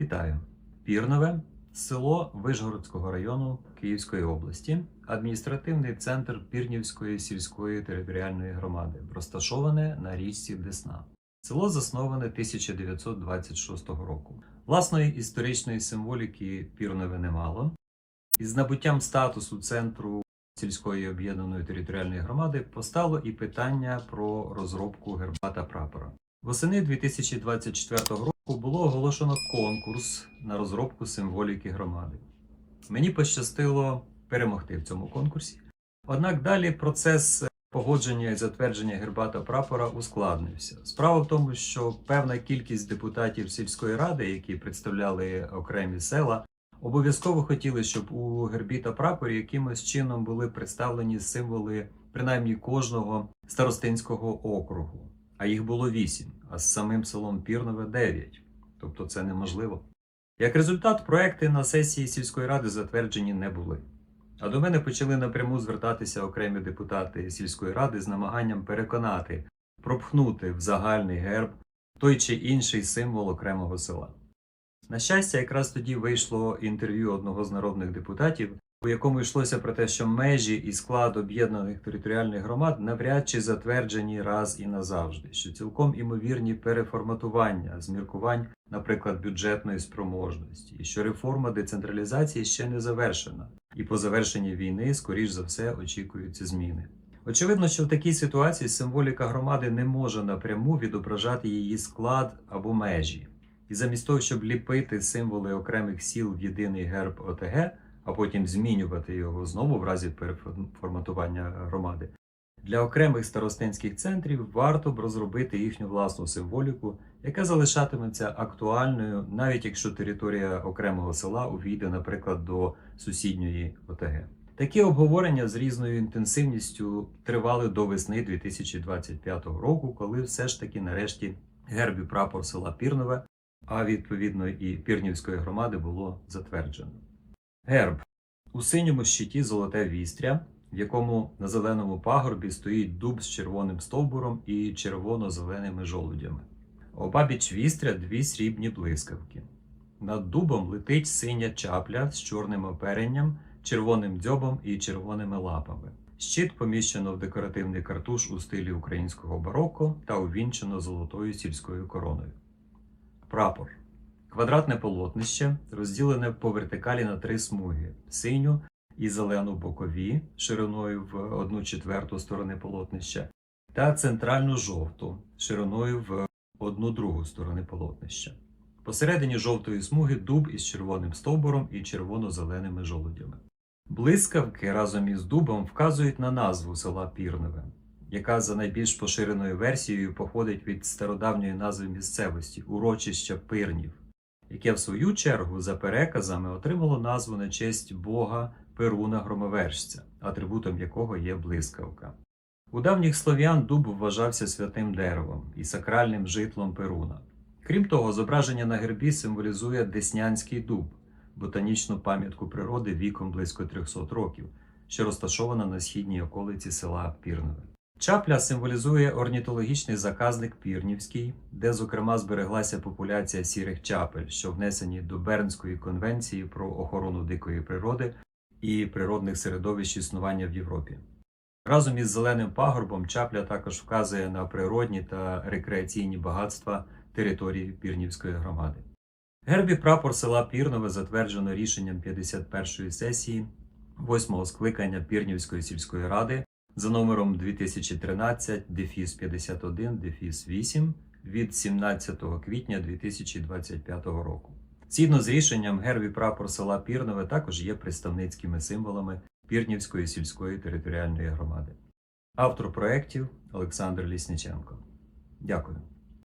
Вітаю! Пірнове село Вишгородського району Київської області, адміністративний центр Пірнівської сільської територіальної громади, розташоване на річці Десна. Село засноване 1926 року. Власної історичної символіки Пірнове немало. Із набуттям статусу центру сільської об'єднаної територіальної громади постало і питання про розробку герба та прапора. Восени 2024 року було оголошено конкурс на розробку символіки громади. Мені пощастило перемогти в цьому конкурсі. Однак далі процес погодження і затвердження герба та прапора ускладнився. Справа в тому, що певна кількість депутатів сільської ради, які представляли окремі села, обов'язково хотіли, щоб у гербі та прапорі якимось чином були представлені символи принаймні кожного старостинського округу. А їх було вісім, а з самим селом Пірнове дев'ять. Тобто це неможливо. Як результат, проекти на сесії сільської ради затверджені не були. А до мене почали напряму звертатися окремі депутати сільської ради з намаганням переконати, пропхнути в загальний герб той чи інший символ окремого села. На щастя, якраз тоді вийшло інтерв'ю одного з народних депутатів, у якому йшлося про те, що межі і склад об'єднаних територіальних громад навряд чи затверджені раз і назавжди, що цілком імовірні переформатування з міркувань, наприклад, бюджетної спроможності, і що реформа децентралізації ще не завершена, і по завершенні війни, скоріш за все, очікуються зміни. Очевидно, що в такій ситуації символіка громади не може напряму відображати її склад або межі. І замість того, щоб ліпити символи окремих сіл в єдиний герб ОТГ, а потім змінювати його знову в разі переформатування громади, для окремих старостинських центрів варто б розробити їхню власну символіку, яка залишатиметься актуальною, навіть якщо територія окремого села увійде, наприклад, до сусідньої ОТГ. Такі обговорення з різною інтенсивністю тривали до весни 2025 року, коли все ж таки нарешті герб і прапор села Пірнове, а відповідно і Пірнівської громади було затверджено. Герб у синьому щиті золоте вістря, в якому на зеленому пагорбі стоїть дуб з червоним стовбуром і червоно-зеленими жолудями. Обабіч вістря дві срібні блискавки. Над дубом летить синя чапля з чорним оперенням, червоним дзьобом і червоними лапами. Щит поміщено в декоративний картуш у стилі українського бароко та увінчено золотою сільською короною. Прапор. Квадратне полотнище розділене по вертикалі на три смуги: синю і зелену бокові шириною в 1 четверту сторони полотнища, та центральну жовту шириною в 1 другу сторони полотнища. Посередині жовтої смуги дуб із червоним стовбуром і червоно-зеленими жолудями. Блискавки разом із дубом вказують на назву села Пірнове, яка за найбільш поширеною версією походить від стародавньої назви місцевості урочища Пирнів, яке в свою чергу за переказами отримало назву на честь бога Перуна Громовержця, атрибутом якого є блискавка. У давніх слов'ян дуб вважався святим деревом і сакральним житлом Перуна. Крім того, зображення на гербі символізує Деснянський дуб, ботанічну пам'ятку природи віком близько 300 років, що розташована на східній околиці села Пірнове. Чапля символізує орнітологічний заказник Пірнівський, де, зокрема, збереглася популяція сірих чапель, що внесені до Бернської конвенції про охорону дикої природи і природних середовищ існування в Європі. Разом із зеленим пагорбом чапля також вказує на природні та рекреаційні багатства території Пірнівської громади. Герб і прапор села Пірнове затверджено рішенням 51-ї сесії 8-го скликання Пірнівської сільської ради за номером 2013 дефіс 51 дефіс 8 від 17 квітня 2025 року. Згідно з рішенням, герб і прапор села Пірнове також є представницькими символами Пірнівської сільської територіальної громади. Автор проєктів Олександр Лісниченко. Дякую.